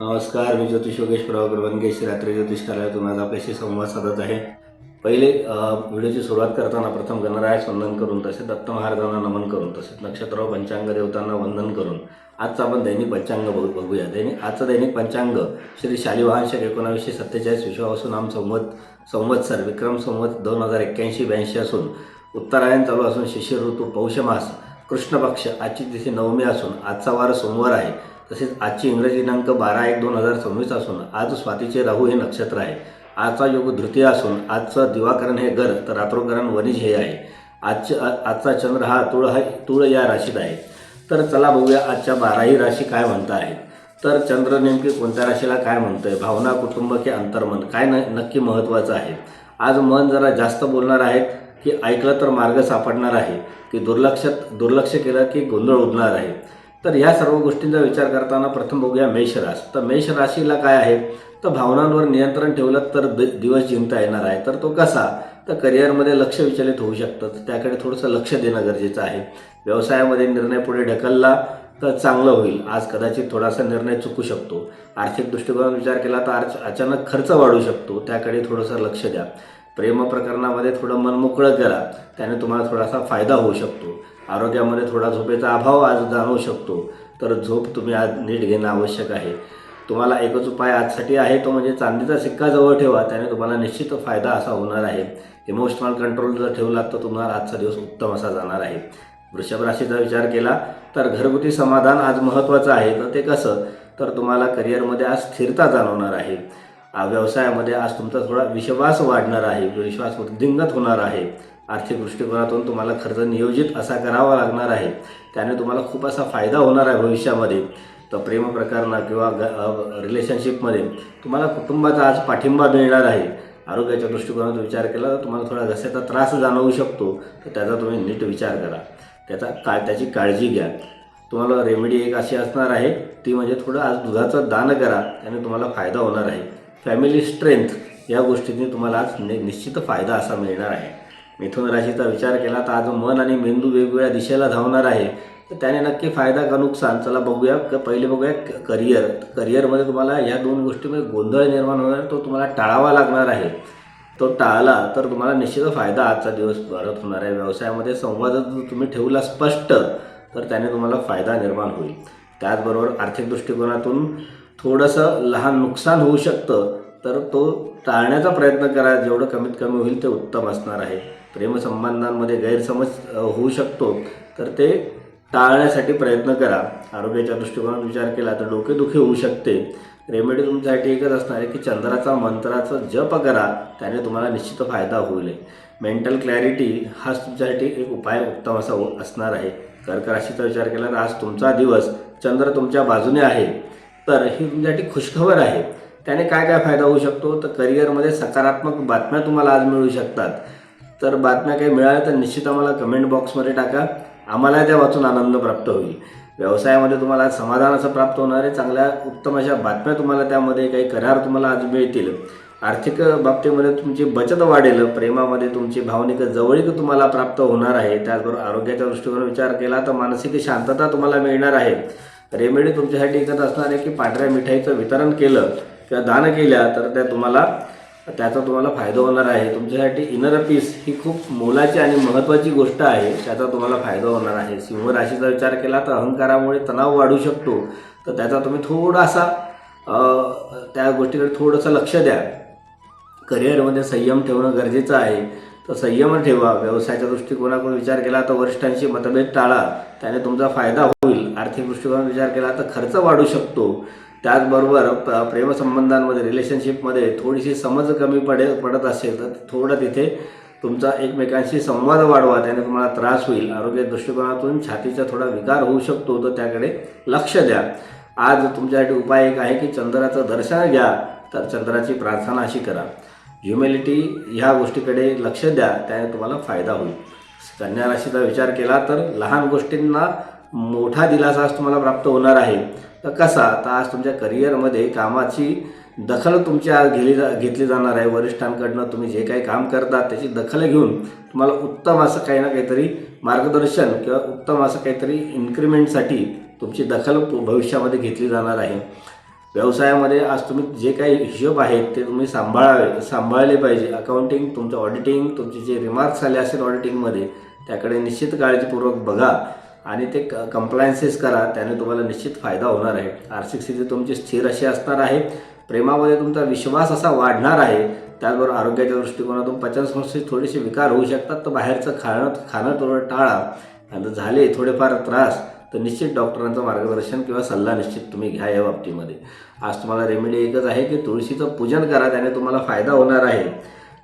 नमस्कार मी ज्योतिष योगेश प्रभाकर वनगेश रात्री ज्योतिष कार्यालयातून आज आपल्याशी संवाद साधत आहे. पहिले व्हिडिओची सुरुवात करताना प्रथम गणरायास वंदन करून तसेच दत्त महाराजांना नमन करून तसेच नक्षत्र पंचांग देवतांना वंदन करून आजचं आपण दैनिक पंचांग बघू बघूया. दैनिक आजचं दैनिक पंचांग श्री शालिवाहन शक एकोणावीसशे सत्तेचाळीस विश्वावसू नाम संवत संवत्सर विक्रम संवत दोन हजार एक्क्याऐंशी ब्याऐंशी असून उत्तरायण चालू असून शिशिर ऋतू पौषमास कृष्णपक्ष आजची तिथे नवमी असून आजचा वार सोमवार आहे. तसेच आजची इंग्रजी दिनांक बारा एक दोन हजार सव्वीस असून आज स्वातीचे राहू हे नक्षत्र आहे. आजचा योग धृतीय असून आजचं दिवाकरण हे गर तर रात्रोकरण वनिज हे आहे. आजचे आजचा चंद्र हा तुळ हा तुळ या राशीत आहे. तर चला बघूया आजच्या बाराही राशी काय म्हणता आहेत तर चंद्र नेमके कोणत्या राशीला काय म्हणतंय? भावना कुटुंब की अंतर्मन काय न नक्की महत्त्वाचं आहे? आज मन जरा जास्त बोलणार आहेत. की ऐकलं तर मार्ग सापडणार आहे की दुर्लक्षात दुर्लक्ष केलं की गोंधळ उडणार आहे. तर ह्या सर्व गोष्टींचा विचार करताना प्रथम बघूया मेषराश तर मेष राशीला काय आहे? तर भावनांवर नियंत्रण ठेवलं तर द दिवस जिंकता येणार आहे. तर तो कसा? तर करिअरमध्ये लक्ष विचलित होऊ शकतं. तर त्याकडे थोडंसं लक्ष देणं गरजेचं आहे. व्यवसायामध्ये निर्णय पुढे ढकलला तर चांगलं होईल. आज कदाचित थोडासा निर्णय चुकू शकतो. आर्थिक दृष्टिकोनात विचार केला तर आज अचानक खर्च वाढू शकतो. त्याकडे थोडंसं लक्ष द्या. प्रेम प्रकरणामध्ये थोडं मन मोकळं करा. त्याने तुम्हाला थोडासा फायदा होऊ शकतो. आरोग्यामध्ये थोडा झोपेचा अभाव आज जाणवू शकतो. तर झोप तुम्ही आज नीट घेणं आवश्यक आहे. तुम्हाला एकच उपाय आजसाठी आहे तो म्हणजे चांदीचा सिक्का जवळ ठेवा. त्याने तुम्हाला निश्चित फायदा असा होणार आहे. इमोशनल कंट्रोल जर ठेवला तर तुम्हाला आजचा दिवस उत्तम असा जाणार आहे. वृषभ राशीचा विचार केला तर घरगुती समाधान आज महत्त्वाचं आहे. तर ते कसं? तर तुम्हाला करिअरमध्ये आज स्थिरता जाणवणार आहे. व्यवसायामध्ये आज तुमचा थोडा विश्वास वाढणार आहे विश्वास वृद्धिंगत होणार आहे. आर्थिक दृष्टिकोनातून तुम्हाला खर्च नियोजित असा करावा लागणार आहे. त्याने तुम्हाला खूप असा फायदा होणार आहे भविष्यामध्ये. तर प्रेम प्रकरणं किंवा ग रिलेशनशिपमध्ये तुम्हाला कुटुंबाचा आज पाठिंबा मिळणार आहे. आरोग्याच्या दृष्टिकोनातून विचार केला तर तुम्हाला थोडा घस्याचा त्रास जाणवू शकतो. तर त्याचा तुम्ही नीट विचार करा. त्याचा का त्याची काळजी घ्या. तुम्हाला रेमेडी एक अशी असणार आहे. ती म्हणजे थोडं आज दुधाचं दान करा. त्याने तुम्हाला फायदा होणार आहे. फॅमिली स्ट्रेंथ या गोष्टींनी तुम्हाला आज निश्चित फायदा असा मिळणार आहे. मिथुन राशीचा विचार केला तर आज मन आणि मेंदू वेगवेगळ्या दिशेला धावणार आहे. तर त्याने नक्की फायदा का नुकसान? चला बघूया. पहिले बघूया करिअर करिअरमध्ये तुम्हाला या दोन गोष्टीमध्ये गोंधळ निर्माण होणार तो तुम्हाला टाळावा लागणार आहे. तो टाळला तर तुम्हाला निश्चित फायदा आजचा दिवस परत होणार आहे. व्यवसायामध्ये संवाद जर तुम्ही ठेवला स्पष्ट तर त्याने तुम्हाला फायदा निर्माण होईल. त्याचबरोबर आर्थिक दृष्टिकोनातून थोडंसं लहान नुकसान होऊ शकतं तर तो टाळण्याचा प्रयत्न करा. जेवढं कमीत कमी होईल ते उत्तम असणार आहे. प्रेमसंबंधांमध्ये गैरसमज होऊ शकतो तर ते टाळण्यासाठी प्रयत्न करा. आरोग्याच्या दृष्टिकोनात विचार केला तर डोकेदुखी होऊ शकते. रेमेडी तुमच्यासाठी एकच असणार आहे की चंद्राचा मंत्राचा जप करा त्याने तुम्हाला निश्चित फायदा होईल. मेंटल क्लॅरिटी हाच तुमच्यासाठी एक उपाय उत्तम असा असणार आहे. कर्क राशीचा विचार केला तर आज तुमचा दिवस चंद्र तुमच्या बाजूने आहे. तर ही तुमच्यासाठी खुशखबर आहे. त्याने काय काय फायदा होऊ शकतो? तर करिअरमध्ये सकारात्मक बातम्या तुम्हाला आज मिळू शकतात. तर बातम्या काही मिळाल्या तर निश्चित आम्हाला कमेंट बॉक्समध्ये टाका. आम्हाला त्या वाचून आनंद प्राप्त होईल. व्यवसायामध्ये तुम्हाला आज समाधान असं प्राप्त होणार आहे. चांगल्या उत्तम अशा बातम्या तुम्हाला त्यामध्ये काही करार तुम्हाला आज मिळतील. आर्थिक बाबतीमध्ये तुमची बचत वाढेल. प्रेमामध्ये तुमची भावनिक जवळीक तुम्हाला प्राप्त होणार आहे. त्याचबरोबर आरोग्याच्या दृष्टिकोन विचार केला तर मानसिक शांतता तुम्हाला मिळणार आहे. रेमेडी तुमच्यासाठी एकच असणार आहे की पांढऱ्या मिठाईचं वितरण केलं किंवा दान केल्या तर त्या तुम्हाला त्याचा तुम्हाला फायदा होणार आहे. तुमच्यासाठी इनर पीस ही खूप मोलाची आणि महत्त्वाची गोष्ट आहे. त्याचा तुम्हाला फायदा होणार आहे. सिंह राशीचा विचार केला तर अहंकारामुळे तणाव वाढू शकतो. तर त्याचा तुम्ही थोडासा त्या गोष्टीकडे थोडंसं लक्ष द्या. करिअरमध्ये संयम ठेवणं गरजेचं आहे. तर संयम ठेवा. व्यवसायाच्या दृष्टिकोनातून विचार केला तर वरिष्ठांशी मतभेद टाळा. त्याने तुमचा फायदा होईल. आर्थिक दृष्टिकोनात विचार केला तर खर्च वाढू शकतो. त्याचबरोबर प्रेमसंबंधांमध्ये रिलेशनशिपमध्ये थोडीशी समज कमी पडे पडत असेल तर थोडं तिथे तुमचा एकमेकांशी संवाद वाढवा. त्याने तुम्हाला त्रास होईल. आरोग्य दृष्टिकोनातून छातीचा थोडा विकार होऊ शकतो. तर त्याकडे लक्ष द्या. आज तुमच्यासाठी उपाय एक आहे की चंद्राचं दर्शन घ्या. तर चंद्राची प्रार्थना अशी करा. ह्युमिलिटी ह्या गोष्टीकडे लक्ष द्या. त्याने तुम्हाला फायदा होईल. कन्या राशीचा विचार केला तर लहान गोष्टींना मोठा दिलासा आज तुम्हाला प्राप्त होणार आहे. तर कसा? तर आज तुमच्या करिअरमध्ये कामाची दखल तुमची आज घेली जा घेतली जाणार आहे. वरिष्ठांकडनं तुम्ही जे काही काम करता त्याची दखल घेऊन तुम्हाला उत्तम असं काही ना काहीतरी मार्गदर्शन किंवा उत्तम असं काहीतरी इन्क्रिमेंटसाठी तुमची दखल भविष्यामध्ये घेतली जाणार आहे. व्यवसायामध्ये आज तुम्ही जे काही हिशोब आहेत ते तुम्ही सांभाळावे सांभाळले पाहिजे. अकाउंटिंग तुमचं ऑडिटिंग तुमचे जे रिमार्क्स आले असेल ऑडिटिंगमध्ये त्याकडे निश्चित काळजीपूर्वक बघा. आणि ते क कंप्लायन्सेस करा त्याने तुम्हाला निश्चित फायदा होणार आहे. आर्थिक स्थिती तुमची स्थिर अशी असणार आहे. प्रेमामध्ये तुमचा विश्वास असा वाढणार आहे. त्याचबरोबर आरोग्याच्या दृष्टिकोनातून पचनसंस्थेत थोडेसे विकार होऊ शकतात. तर बाहेरचं खाणं खाणं थोडं टाळा. आणि जर झाले थोडेफार त्रास तर निश्चित डॉक्टरांचं मार्गदर्शन किंवा सल्ला निश्चित तुम्ही घ्या या बाबतीमध्ये. आज तुम्हाला रेमेडी एकच आहे की तुळशीचं पूजन करा त्याने तुम्हाला फायदा होणार आहे.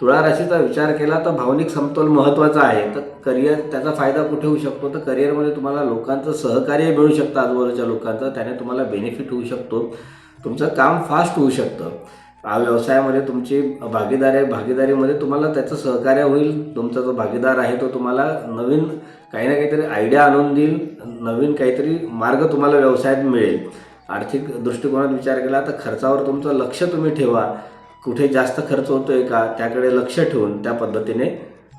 तुळा राशीचा विचार केला तर भावनिक समतोल महत्त्वाचा आहे. तर करिअर त्याचा फायदा कुठे होऊ शकतो? तर करिअरमध्ये तुम्हाला लोकांचं सहकार्य मिळू शकतं आजूबाजूच्या लोकांचं. त्याने तुम्हाला बेनिफिट होऊ शकतो. तुमचं काम फास्ट होऊ शकतं. व्यवसायामध्ये तुमची भागीदारी आहे भागीदारीमध्ये तुम्हाला त्याचं सहकार्य होईल. तुमचा जो भागीदार आहे तो तुम्हाला नवीन काही ना काहीतरी आयडिया आणून देईल. नवीन काहीतरी मार्ग तुम्हाला व्यवसायात मिळेल. आर्थिक दृष्टिकोनात विचार केला तर खर्चावर तुमचं लक्ष तुम्ही ठेवा. कुठे जास्त खर्च होतोय का त्याकडे लक्ष ठेवून त्या पद्धतीने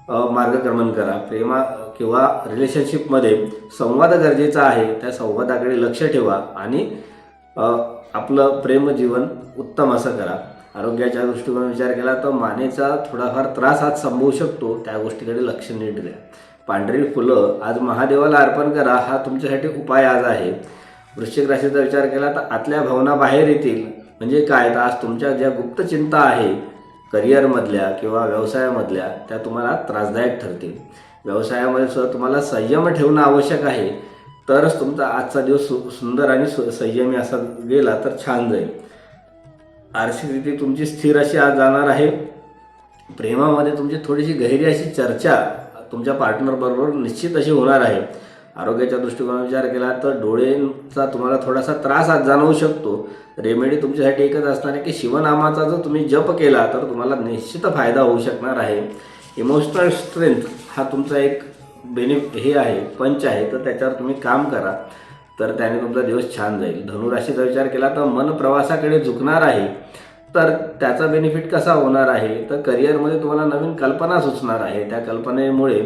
मार्गक्रमण करा. प्रेमा किंवा रिलेशनशिपमध्ये संवाद गरजेचा आहे त्या संवादाकडे लक्ष ठेवा आणि आपलं प्रेमजीवन उत्तम असं करा. आरोग्याच्या दृष्टिकोनात विचार केला तर मानेचा थोडाफार त्रास आज संभवू शकतो त्या गोष्टीकडे लक्ष नीट द्या. पांढरी फुलं आज महादेवाला अर्पण करा हा तुमच्यासाठी उपाय आज आहे. वृश्चिक राशीचा विचार केला तर आतल्या भावना बाहेर येतील. म्हणजे काय? तर आज तुमच्या ज्या गुप्त चिंता आहे करिअरमधल्या किंवा व्यवसायामधल्या त्या तुम्हाला त्रासदायक ठरतील. व्यवसायामध्ये सुद्धा तुम्हाला संयम ठेवणं आवश्यक आहे. तरच तुमचा आजचा दिवस सु सुंदर आणि सु संयमी असा गेला तर छान जाईल. आर्थिक स्थिती तुमची स्थिर अशी आज जाणार आहे. प्रेमामध्ये तुमची थोडीशी गहिरी अशी चर्चा तुमच्या पार्टनरबरोबर निश्चित अशी होणार आहे. आरोग्याच्या दृष्टिकोनात विचार केला तर डोळ्यांचा तुम्हाला थोडासा त्रास आज जाणवू शकतो. रेमेडी तुमच्यासाठी एकच असणार आहे की शिवनामाचा जर तुम्ही जप केला तर तुम्हाला निश्चित फायदा होऊ शकणार आहे. इमोशनल स्ट्रेंथ हा तुमचा एक बेनिफिट हे आहे पंच आहे तर त्याच्यावर तुम्ही काम करा. तर त्याने तुमचा दिवस छान जाईल. धनुराशीचा विचार केला तर मन प्रवासाकडे झुकणार आहे. तर त्याचा बेनिफिट कसा होणार आहे? तर करिअरमध्ये तुम्हाला नवीन कल्पना सुचणार आहे. त्या कल्पनेमुळे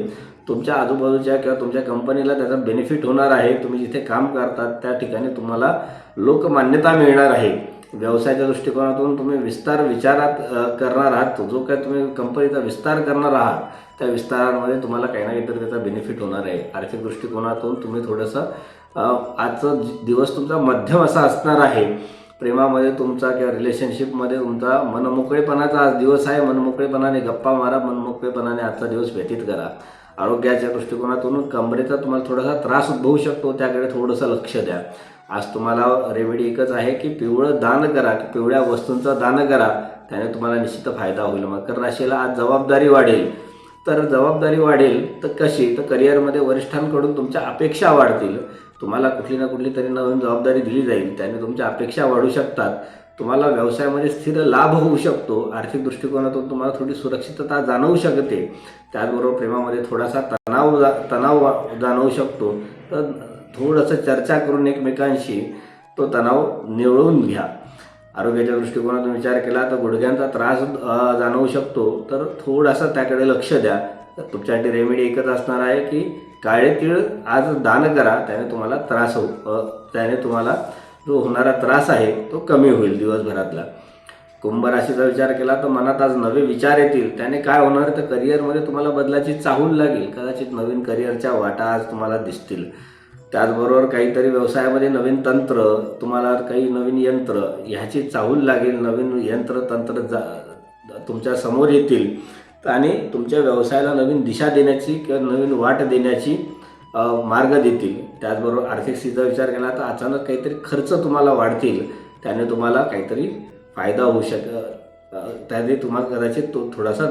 तुमच्या आजूबाजूच्या किंवा तुमच्या कंपनीला त्याचा बेनिफिट होणार आहे. तुम्ही जिथे काम करतात त्या ठिकाणी तुम्हाला लोकमान्यता मिळणार आहे. व्यवसायाच्या दृष्टिकोनातून तुम्ही विस्तार विचारात करणार आहात. जो काय तुम्ही कंपनीचा विस्तार करणार आहात त्या विस्तारामध्ये तुम्हाला काही ना काहीतरी त्याचा बेनिफिट होणार आहे. आर्थिक दृष्टिकोनातून तुम्ही थोडंसं आजचा दिवस तुमचा मध्यम असा असणार आहे. प्रेमामध्ये तुमचा किंवा रिलेशनशिपमध्ये तुमचा मनमोकळेपणाचा आज दिवस आहे. मनमोकळेपणाने गप्पा मारा मनमोकळेपणाने आजचा दिवस व्यतीत करा. आरोग्याच्या दृष्टिकोनातून कमरेचा तुम्हाला थोडासा त्रास उद्भवू शकतो त्याकडे थोडंसं लक्ष द्या. आज तुम्हाला रेमेडी एकच आहे की पिवळं दान करा पिवळ्या वस्तूंचा दान करा त्याने तुम्हाला निश्चित फायदा होईल. मकर राशीला आज जबाबदारी वाढेल. तर जबाबदारी वाढेल तर कशी? तर करिअरमध्ये वरिष्ठांकडून तुमच्या अपेक्षा वाढतील. तुम्हाला कुठली ना कुठली तरी नवीन जबाबदारी दिली जाईल. त्याने तुमच्या अपेक्षा वाढू शकतात. तुम्हाला व्यवसायामध्ये स्थिर लाभ होऊ शकतो. आर्थिक दृष्टिकोनातून तुम्हाला थोडी सुरक्षितता जाणवू शकते. त्याचबरोबर प्रेमामध्ये थोडासा तणाव जा तणाव वा- जाणवू शकतो. तर थोडंसं चर्चा करून एकमेकांशी तो तणाव निवळून घ्या. आरोग्याच्या दृष्टिकोनातून विचार केला तर गुडघ्यांचा त्रास जाणवू शकतो. तर थोडासा त्याकडे लक्ष द्या. तर तुमच्यासाठी रेमेडी एकच असणार आहे की काळे तीळ आज दान करा त्याने तुम्हाला त्रास हो त्याने तुम्हाला जो होणारा त्रास आहे तो कमी होईल दिवसभरातला. कुंभ राशीचा विचार केला तर मनात आज नवे विचार येतील. त्याने काय होणार? तर करिअरमध्ये तुम्हाला बदलाची चाहूल लागेल. कदाचित नवीन करिअरच्या वाटा आज तुम्हाला दिसतील. त्याचबरोबर काहीतरी व्यवसायामध्ये नवीन तंत्र तुम्हाला काही नवीन यंत्र ह्याची चाहूल लागेल. नवीन यंत्र तंत्र जा तुमच्यासमोर येतील. आणि तुमच्या व्यवसायाला नवीन दिशा देण्याची किंवा नवीन वाट देण्याची मार्ग देतील. त्याचबरोबर आर्थिक स्थितीचा विचार केला तर अचानक काहीतरी खर्च तुम्हाला वाढतील. त्याने तुम्हाला काहीतरी फायदा होऊ शक त्याने तुम्हाला कदाचित तो थोडासा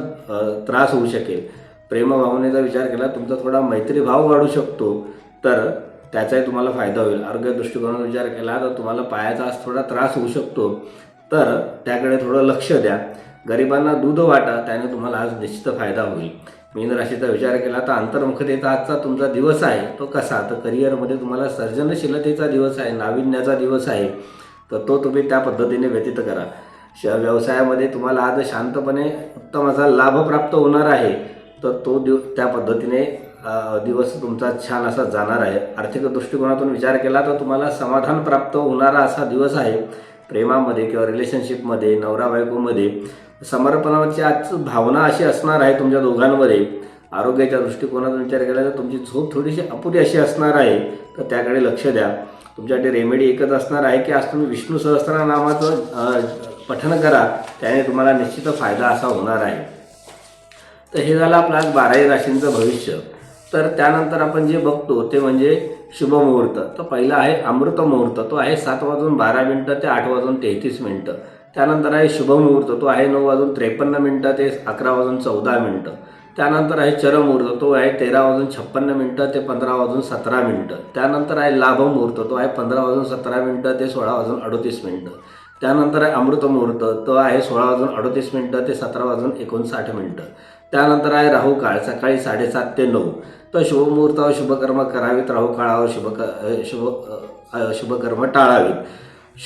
त्रास होऊ शकेल. प्रेमभावनेचा विचार केला तुमचा थोडा मैत्रीभाव वाढू शकतो. तर त्याचाही तुम्हाला फायदा होईल. आरोग्य दृष्टिकोनाचा विचार केला तर तुम्हाला पायाचा आज थोडा त्रास होऊ शकतो. तर त्याकडे थोडं लक्ष द्या. गरिबांना दूध वाटा त्याने तुम्हाला आज निश्चित फायदा होईल. मीन राशीचा विचार केला तर अंतर्मुखतेचा आजचा तुमचा दिवस आहे तो कसा? तर करिअरमध्ये तुम्हाला सर्जनशीलतेचा दिवस आहे नाविन्याचा दिवस आहे तर तो तुम्ही त्या पद्धतीने व्यतीत करा. श व्यवसायामध्ये तुम्हाला आज शांतपणे उत्तम असा लाभ प्राप्त होणार आहे तर तो दिव त्या पद्धतीने दिवस तुमचा छान असा जाणार आहे. आर्थिक दृष्टिकोनातून विचार केला तर तुम्हाला समाधान प्राप्त होणारा असा दिवस आहे. प्रेमामध्ये किंवा रिलेशनशिपमध्ये नवरा बायकोमध्ये समर्पणाची आज भावना अशी असणार आहे तुमच्या दोघांमध्ये. आरोग्याच्या दृष्टिकोनातून विचार केला तर तुमची झोप थोडीशी अपुरी अशी असणार आहे तर त्याकडे लक्ष द्या. तुमच्याकडे रेमेडी एकच असणार आहे की आज तुम्ही विष्णू सहस्त्र नामाचं पठन पठण करा त्याने तुम्हाला निश्चित फायदा असा होणार आहे. तर हे झालं आपलं आज बाराही राशींचं भविष्य. तर त्यानंतर आपण जे बघतो ते म्हणजे शुभ मुहूर्त. तर पहिला आहे अमृत मुहूर्त. तो आहे सात वाजून बारा मिनटं ते आठ वाजून तेहतीस मिनटं. त्यानंतर आहे शुभ मुहूर्त. तो आहे नऊ वाजून त्रेपन्न मिनटं ते अकरा वाजून चौदा मिनटं. त्यानंतर आहे चरमुहूर्त तो आहे तेरा वाजून छप्पन्न मिनटं ते पंधरा वाजून सतरा मिनटं. त्यानंतर आहे लाभ मुहूर्त. तो आहे पंधरा वाजून सतरा मिनटं ते सोळा वाजून अडोतीस मिनटं. त्यानंतर आहे अमृत मुहूर्त. तो आहे सोळा वाजून अडोतीस मिनटं ते सतरा वाजून एकोणसाठ मिनटं. त्यानंतर आहे राहू काळ. सकाळी साडेसात ते नऊ. तर शुभमुहूर्तावर शुभकर्म करावीत राहू काळावर शुभ क- शुभ शुभकर्म टाळावीत.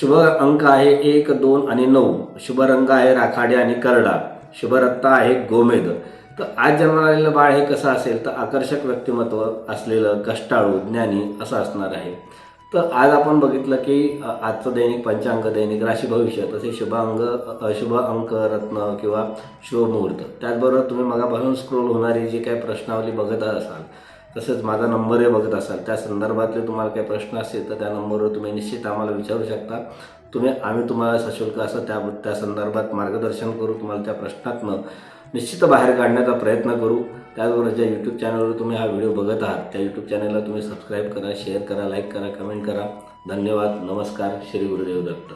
शुभ अंक आहे एक दोन आणि नऊ. शुभ रंग आहे राखाडी आणि करडा. शुभ आहे गोमेद. तर आज जन्माला आलेलं बाळ हे कसं असेल? तर आकर्षक व्यक्तिमत्व असलेलं कष्टाळू ज्ञानी असं असणार आहे. तर आज आपण बघितलं की आजचं दैनिक पंचांग दैनिक राशी भविष्य तसे शुभ अंग शुभ अंक रत्न किंवा शुभमुहूर्त त्याचबरोबर तुम्ही मगापासून स्क्रोल होणारी जी काही प्रश्नावली बघत असाल तसेच माझा नंबरही बघत असाल त्या संदर्भातले तुम्हाला काही प्रश्न असतील तर त्या नंबरवर तुम्ही निश्चित आम्हाला विचारू शकता. तुम्ही आम्ही तुम्हाला सशुल्क असं त्या त्या संदर्भात मार्गदर्शन करू तुम्हाला त्या प्रश्नातनं निश्चित बाहेर काढण्याचा प्रयत्न करू. त्याचबरोबर ज्या यूट्यूब चॅनलवर तुम्ही हा व्हिडिओ बघत आहात त्या यूट्यूब चॅनलला तुम्ही सबस्क्राईब करा शेअर करा लाईक करा कमेंट करा. धन्यवाद. नमस्कार. श्री गुरुदेव दत्त.